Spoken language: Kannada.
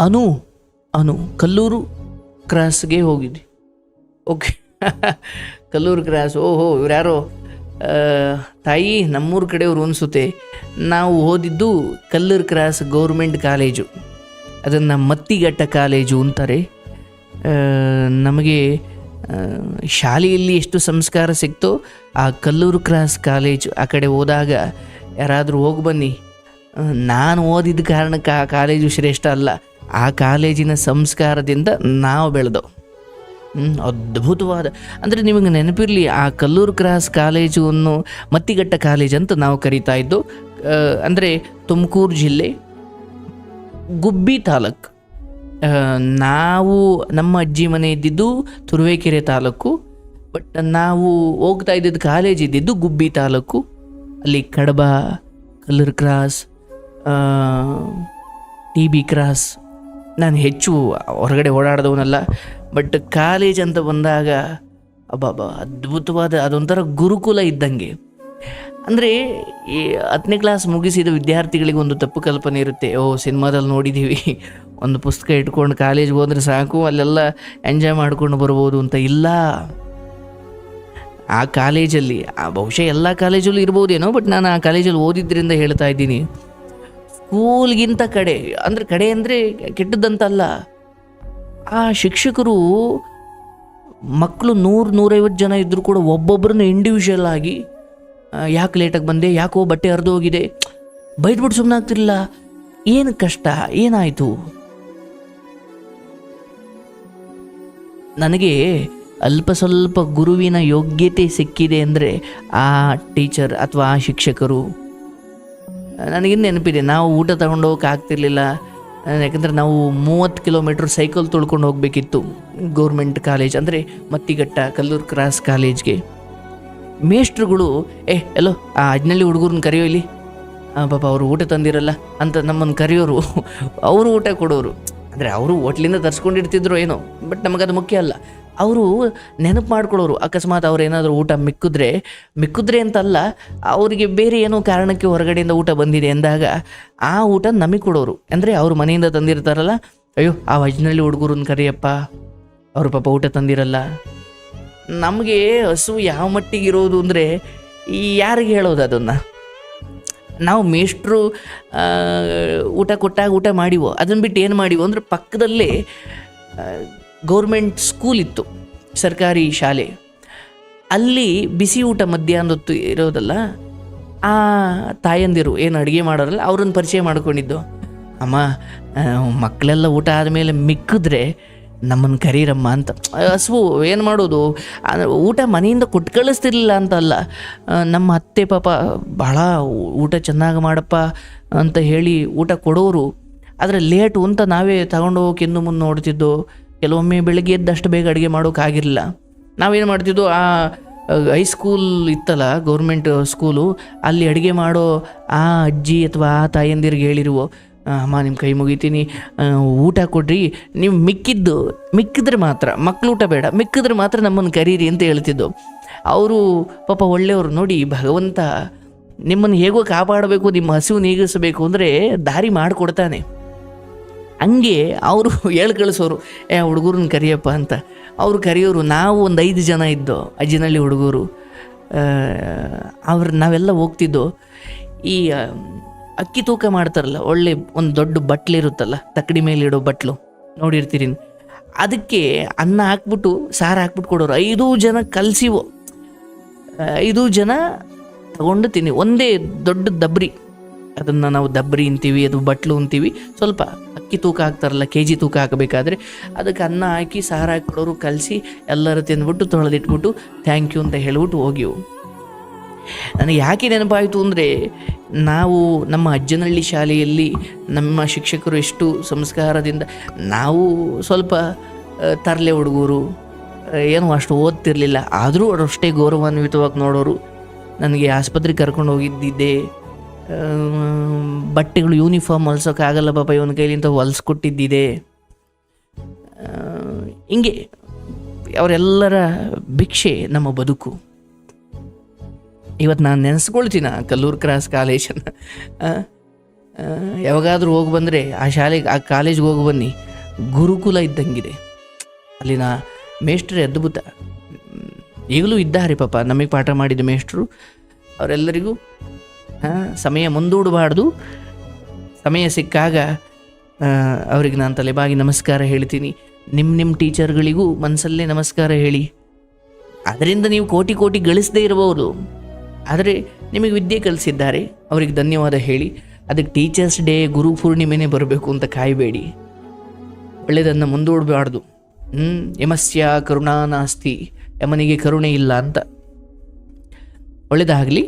ಅನು ಅನು, ಕಲ್ಲೂರು ಕ್ರಾಸ್ಗೆ ಹೋಗಿದ್ವಿ. ಓಕೆ ಕಲ್ಲೂರು ಕ್ರಾಸ್, ಓಹೋ ಇವ್ರು ಯಾರೋ ತಾಯಿ ನಮ್ಮೂರ ಕಡೆಯವರು ಅನಿಸುತ್ತೆ. ನಾವು ಓದಿದ್ದು ಕಲ್ಲೂರು ಕ್ರಾಸ್ ಗೌರ್ಮೆಂಟ್ ಕಾಲೇಜು. ಅದನ್ನು ಮತ್ತಿಗಟ್ಟ ಕಾಲೇಜು ಅಂತಾರೆ. ನಮಗೆ ಶಾಲೆಯಲ್ಲಿ ಎಷ್ಟು ಸಂಸ್ಕಾರ ಸಿಕ್ತೋ ಆ ಕಲ್ಲೂರು ಕ್ರಾಸ್ ಕಾಲೇಜು ಆ ಕಡೆ ಹೋದಾಗ ಯಾರಾದರೂ ಹೋಗಿ ಬನ್ನಿ. ನಾನು ಓದಿದ ಕಾರಣಕ್ಕೆ ಆ ಕಾಲೇಜು ಶ್ರೇಷ್ಠ ಅಲ್ಲ. ಆ ಕಾಲೇಜಿನ ಸಂಸ್ಕಾರದಿಂದ ನಾವು ಬೆಳೆದವು. ಅದ್ಭುತವಾದ. ಅಂದರೆ ನಿಮಗೆ ನೆನಪಿರಲಿ, ಆ ಕಲ್ಲೂರು ಕ್ರಾಸ್ ಕಾಲೇಜನ್ನು ಮತ್ತಿಗಟ್ಟ ಕಾಲೇಜ್ ಅಂತ ನಾವು ಕರಿತಾ ಇದ್ದು ಅಂದರೆ ತುಮಕೂರು ಜಿಲ್ಲೆ, ಗುಬ್ಬಿ ತಾಲೂಕು. ನಾವು, ನಮ್ಮ ಅಜ್ಜಿ ಮನೆ ಇದ್ದಿದ್ದು ತುರುವೇಕೆರೆ ತಾಲೂಕು, ಬಟ್ ನಾವು ಹೋಗ್ತಾ ಇದ್ದಿದ್ದು ಕಾಲೇಜ್ ಇದ್ದಿದ್ದು ಗುಬ್ಬಿ ತಾಲೂಕು. ಅಲ್ಲಿ Kadaba, Kallur cross T B cross ನಾನು ಹೆಚ್ಚು ಹೊರಗಡೆ ಓಡಾಡಿದವನಲ್ಲ ಬಟ್ ಕಾಲೇಜ್ ಅಂತ ಬಂದಾಗ ಅಬ್ಬಾಬಾ ಅದ್ಭುತವಾದ ಅದೊಂಥರ ಗುರುಕುಲ ಇದ್ದಂಗೆ. ಅಂದರೆ ಈ ಹತ್ತನೇ ಕ್ಲಾಸ್ ಮುಗಿಸಿದ ವಿದ್ಯಾರ್ಥಿಗಳಿಗೆ ಒಂದು ತಪ್ಪು ಕಲ್ಪನೆ ಇರುತ್ತೆ. ಓ, ಸಿನಿಮಾದಲ್ಲಿ ನೋಡಿದ್ದೀವಿ ಒಂದು ಪುಸ್ತಕ ಇಟ್ಕೊಂಡು ಕಾಲೇಜ್ಗೆ ಹೋದ್ರೆ ಸಾಕು, ಅಲ್ಲೆಲ್ಲ ಎಂಜಾಯ್ ಮಾಡ್ಕೊಂಡು ಬರ್ಬೋದು ಅಂತ ಇಲ್ಲ. ಆ ಕಾಲೇಜಲ್ಲಿ ಆ ಬಹುಶಃ ಎಲ್ಲ ಕಾಲೇಜಲ್ಲೂ ಇರ್ಬೋದೇನೋ ಬಟ್ ನಾನು ಆ ಕಾಲೇಜಲ್ಲಿ ಓದಿದ್ದರಿಂದ ಹೇಳ್ತಾ ಇದ್ದೀನಿ. ಸ್ಕೂಲ್ಗಿಂತ ಕಡೆ, ಅಂದರೆ ಕಡೆ ಅಂದರೆ ಕೆಟ್ಟದ್ದಂತಲ್ಲ. ಆ ಶಿಕ್ಷಕರು ಮಕ್ಕಳು ನೂರು ನೂರೈವತ್ತು ಜನ ಇದ್ದರೂ ಕೂಡ ಒಬ್ಬೊಬ್ಬರನ್ನ ಇಂಡಿವಿಜುವಲ್ ಆಗಿ ಯಾಕೆ ಲೇಟಾಗಿ ಬಂದೆ, ಯಾಕೋ ಬಟ್ಟೆ ಹರಿದು ಹೋಗಿದೆ, ಬೈದ್ಬಿಟ್ಟು ಸುಮ್ಮನೆ ಆಗ್ತಿರಲಿಲ್ಲ. ಏನು ಕಷ್ಟ, ಏನಾಯಿತು? ನನಗೆ ಅಲ್ಪ ಸ್ವಲ್ಪ ಗುರುವಿನ ಯೋಗ್ಯತೆ ಸಿಕ್ಕಿದೆ ಅಂದರೆ ಆ ಟೀಚರ್ ಅಥವಾ ಆ ಶಿಕ್ಷಕರು ನನಗಿನ್ನು ನೆನಪಿದೆ. ನಾವು ಊಟ ತಗೊಂಡು ಹೋಗಕ್ಕೆ ಆಗ್ತಿರ್ಲಿಲ್ಲ. ಯಾಕಂದರೆ ನಾವು ಮೂವತ್ತು ಕಿಲೋಮೀಟ್ರ್ ಸೈಕಲ್ ತುಳ್ಕೊಂಡು ಹೋಗಬೇಕಿತ್ತು. ಗೌರ್ಮೆಂಟ್ ಕಾಲೇಜ್ ಅಂದರೆ ಮತ್ತಿಘಟ್ಟ ಕಲ್ಲೂರು ಕ್ರಾಸ್ ಕಾಲೇಜ್ಗೆ ಮೇಷ್ಟ್ರುಗಳು ಏ ಎಲ್ಲೋ ಆ ಅಜ್ನಲ್ಲಿ ಹುಡುಗರನ್ನ ಕರೆಯೋ ಇಲ್ಲಿ. ಆ, ಪಾಪ ಅವರು ಊಟ ತಂದಿರಲ್ಲ ಅಂತ ನಮ್ಮನ್ನು ಕರೆಯೋರು. ಅವರು ಊಟ ಕೊಡೋರು. ಅಂದರೆ ಅವರು ಹೋಟ್ಲಿಂದ ತರಿಸ್ಕೊಂಡಿರ್ತಿದ್ರು ಏನೋ ಬಟ್ ನಮಗದು ಮುಖ್ಯ ಅಲ್ಲ. ಅವರು ನೆನಪು ಮಾಡ್ಕೊಳ್ಳೋರು. ಅಕಸ್ಮಾತ್ ಅವ್ರು ಏನಾದರೂ ಊಟ ಮಿಕ್ಕಿದ್ರೆ ಮಿಕ್ಕಿದ್ರೆ ಅಂತಲ್ಲ, ಅವರಿಗೆ ಬೇರೆ ಏನೋ ಕಾರಣಕ್ಕೆ ಹೊರಗಡೆಯಿಂದ ಊಟ ಬಂದಿದೆ ಅಂದಾಗ, ಆ ಊಟ ನಮಗೆ ಕೊಡೋರು. ಅಂದರೆ ಅವ್ರ ಮನೆಯಿಂದ ತಂದಿರ್ತಾರಲ್ಲ, ಅಯ್ಯೋ, ಆ ವಜ್ನಲ್ಲಿ ಹುಡುಗರನ್ನ ಕರಿಯಪ್ಪ, ಅವರು ಪಾಪ ಊಟ ತಂದಿರಲ್ಲ. ನಮಗೆ ಹಸು ಯಾವ ಮಟ್ಟಿಗೆ ಇರೋದು ಅಂದರೆ, ಈ ಯಾರಿಗೆ ಹೇಳೋದು ಅದನ್ನು? ನಾವು ಮೇಷ್ಟ್ರು ಊಟ ಕೊಟ್ಟಾಗ ಊಟ ಮಾಡಿವೋ ಅದನ್ನು ಬಿಟ್ಟು ಏನು ಮಾಡಿವೋ ಅಂದರೆ ಪಕ್ಕದಲ್ಲೇ ಗೌರ್ಮೆಂಟ್ ಸ್ಕೂಲ್ ಇತ್ತು, ಸರ್ಕಾರಿ ಶಾಲೆ. ಅಲ್ಲಿ ಬಿಸಿ ಊಟ ಮಧ್ಯಾಹ್ನದೊತ್ತು ಇರೋದಲ್ಲ, ಆ ತಾಯಂದಿರು ಏನು ಅಡುಗೆ ಮಾಡೋರಲ್ಲ, ಅವ್ರನ್ನ ಪರಿಚಯ ಮಾಡ್ಕೊಂಡಿದ್ದು. ಅಮ್ಮ ಮಕ್ಕಳೆಲ್ಲ ಊಟ ಆದಮೇಲೆ ಮಿಕ್ಕಿದ್ರೆ ನಮ್ಮನ್ನು ಕರೀರಮ್ಮ ಅಂತ. ಹಸುವು ಏನು ಮಾಡೋದು? ಊಟ ಮನೆಯಿಂದ ಕೊಟ್ಟು ಕಳಿಸ್ತಿರ್ಲಿಲ್ಲ ಅಂತ ಅಲ್ಲ. ನಮ್ಮ ಅತ್ತೆ ಪಾಪ ಭಾಳ ಊಟ ಚೆನ್ನಾಗಿ ಮಾಡಪ್ಪ ಅಂತ ಹೇಳಿ ಊಟ ಕೊಡೋರು. ಆದರೆ ಲೇಟು ಅಂತ ನಾವೇ ತಗೊಂಡು ಹೋಗಿ ಇನ್ನು ಮುಂದೆ ನೋಡ್ತಿದ್ದೋ. ಕೆಲವೊಮ್ಮೆ ಬೆಳಗ್ಗೆ ಎದ್ದಷ್ಟು ಬೇಗ ಅಡುಗೆ ಮಾಡೋಕ್ಕಾಗಿರಲಿಲ್ಲ ನಾವೇನು ಮಾಡ್ತಿದ್ದು ಆ ಹೈಸ್ಕೂಲ್ ಇತ್ತಲ್ಲ ಗೌರ್ಮೆಂಟ್ ಸ್ಕೂಲು ಅಲ್ಲಿ ಅಡುಗೆ ಮಾಡೋ ಆ ಅಜ್ಜಿ ಅಥವಾ ಆ ತಾಯಂದಿರಿಗೆ ಹೇಳಿರುವ ಅಮ್ಮ ನಿಮ್ಮ ಕೈ ಮುಗಿತೀನಿ. ಊಟ ಕೊಡ್ರಿ. ನೀವು ಮಿಕ್ಕಿದ್ದು, ಮಿಕ್ಕಿದ್ರೆ ಮಾತ್ರ ಮಕ್ಕಳು ಊಟ ಬೇಡ, ಮಿಕ್ಕಿದ್ರೆ ಮಾತ್ರ ನಮ್ಮನ್ನು ಕರೀರಿ ಅಂತ ಹೇಳ್ತಿದ್ದು. ಅವರು ಪಾಪ ಒಳ್ಳೆಯವರು ನೋಡಿ, ಭಗವಂತ ನಿಮ್ಮನ್ನು ಹೇಗೋ ಕಾಪಾಡಬೇಕು, ನಿಮ್ಮ ಹಸಿವು ನೀಗಿಸಬೇಕು ಅಂದರೆ ದಾರಿ ಮಾಡಿಕೊಡ್ತಾನೆ. ಹಂಗೆ ಅವರು ಹೇಳಿ ಕಳಿಸೋರು, ಏ ಹುಡುಗರನ್ನ ಕರಿಯಪ್ಪ ಅಂತ. ಅವರು ಕರೆಯೋರು, ನಾವು ಒಂದು ಐದು ಜನ ಇದ್ದೋ ಅಜ್ಜಿನಲ್ಲಿ ಹುಡುಗರು ಅವ್ರು ನಾವೆಲ್ಲ ಹೋಗ್ತಿದ್ದೋ, ಈ ಅಕ್ಕಿ ತೂಕ ಮಾಡ್ತಾರಲ್ಲ, ಒಳ್ಳೆ ಒಂದು ದೊಡ್ಡ ಬಟ್ಲಿರುತ್ತಲ್ಲ ತಕ್ಕಡಿ ಮೇಲೆ ಇಡೋ ಬಟ್ಲು, ನೋಡಿರ್ತೀರಿ. ಅದಕ್ಕೆ ಅನ್ನ ಹಾಕ್ಬಿಟ್ಟು, ಸಾರು ಹಾಕ್ಬಿಟ್ಟು ಕೊಡೋರು. ಐದು ಜನ ಕಲಸಿವು, ಐದು ಜನ ತಗೊಂಡು ತಿನ್ನಿ. ಒಂದೇ ದೊಡ್ಡ ದಬ್ರಿ. ಅದನ್ನು ನಾವು ದಬ್ರಿ ಅಂತೀವಿ, ಅದು ಬಟ್ಲು ಅಂತೀವಿ. ಸ್ವಲ್ಪ ಅಕ್ಕಿ ತೂಕ ಹಾಕ್ತಾರಲ್ಲ ಕೆ ಜಿ ತೂಕ ಹಾಕಬೇಕಾದ್ರೆ ಅದಕ್ಕೆ ಅನ್ನ ಹಾಕಿ, ಸಾರು ಹಾಕಿಕೊಡೋರು ಕಲಸಿ ಎಲ್ಲರೂ ತಿಂದ್ಬಿಟ್ಟು ತೊಳೆದಿಟ್ಬಿಟ್ಟು ಥ್ಯಾಂಕ್ ಯು ಅಂತ ಹೇಳ್ಬಿಟ್ಟು ಹೋಗಿವು ನನಗೆ ಯಾಕೆ ನೆನಪಾಯಿತು ಅಂದರೆ, ನಾವು ನಮ್ಮ ಅಜ್ಜನಹಳ್ಳಿ ಶಾಲೆಯಲ್ಲಿ ನಮ್ಮ ಶಿಕ್ಷಕರು ಎಷ್ಟು ಸಂಸ್ಕಾರದಿಂದ, ನಾವು ಸ್ವಲ್ಪ ತರಲೆ ಹುಡುಗರು ಏನು ಅಷ್ಟು ಓದ್ತಿರಲಿಲ್ಲ. ಆದರೂ ಅಷ್ಟೇ ಗೌರವಾನ್ವಿತವಾಗಿ ನೋಡೋರು. ನನಗೆ ಆಸ್ಪತ್ರೆಗೆ ಕರ್ಕೊಂಡು ಹೋಗಿದ್ದಿದ್ದೆ ಬಟ್ಟೆಗಳು ಯೂನಿಫಾರ್ಮ್ ಹೊಲ್ಸೋಕ್ಕಾಗಲ್ಲ ಪಾಪ ಇವನ ಕೈಲಿಂತ ಹೊಲ್ಸ್ಕೊಟ್ಟಿದ್ದಿದೆ. ಹಿಂಗೆ ಅವರೆಲ್ಲರ ಭಿಕ್ಷೆ ನಮ್ಮ ಬದುಕು. ಇವತ್ತು ನಾನು ನೆನೆಸ್ಕೊಳ್ತೀನಿ ಕಲ್ಲೂರು ಕ್ರಾಸ್ ಕಾಲೇಜನ್ನು. ಯಾವಾಗಾದರೂ ಹೋಗಿ ಬಂದರೆ ಆ ಶಾಲೆಗೆ, ಆ ಕಾಲೇಜ್ಗೆ ಹೋಗಿ ಬನ್ನಿ. ಗುರುಕುಲ ಇದ್ದಂಗಿದೆ. ಅಲ್ಲಿನ ಮೇಷ್ಟ್ರೇ ಅದ್ಭುತ. ಈಗಲೂ ಇದ್ದಾರೆ ಪಾಪ. ನಮಗೆ ಪಾಠ ಮಾಡಿದ ಮೇಷ್ಟ್ರು. ಅವರೆಲ್ಲರಿಗೂ ಸಮಯ ಮುಂದೂಡಬಾರ್ದು. ಸಮಯ ಸಿಕ್ಕಾಗ ಅವರಿಗೆ ನಾನು ತಲೆಬಾಗಿ ನಮಸ್ಕಾರ ಹೇಳ್ತೀನಿ. ನಿಮ್ಮ ನಿಮ್ಮ ಟೀಚರ್ಗಳಿಗೂ ಮನಸ್ಸಲ್ಲೇ ನಮಸ್ಕಾರ ಹೇಳಿ. ಅದರಿಂದ ನೀವು ಕೋಟಿ ಕೋಟಿ ಗಳಿಸದೇ ಇರಬಹುದು ಆದರೆ ನಿಮಗೆ ವಿದ್ಯೆ ಕಲಿಸಿದ್ದಾರೆ. ಅವರಿಗೆ ಧನ್ಯವಾದ ಹೇಳಿ. ಅದಕ್ಕೆ ಟೀಚರ್ಸ್ ಡೇ, ಗುರು ಪೂರ್ಣಿಮೆನೇ ಬರಬೇಕು ಅಂತ ಕಾಯಬೇಡಿ. ಒಳ್ಳೆಯದನ್ನು ಮುಂದೂಡಬಾರ್ದು. ಹ್ಞೂ ಯಮಸ್ಯ, ಕರುಣಾ, ನಾಸ್ತಿ, ಯಮನಿಗೆ ಕರುಣೆ ಇಲ್ಲ ಅಂತ. ಒಳ್ಳೆಯದಾಗಲಿ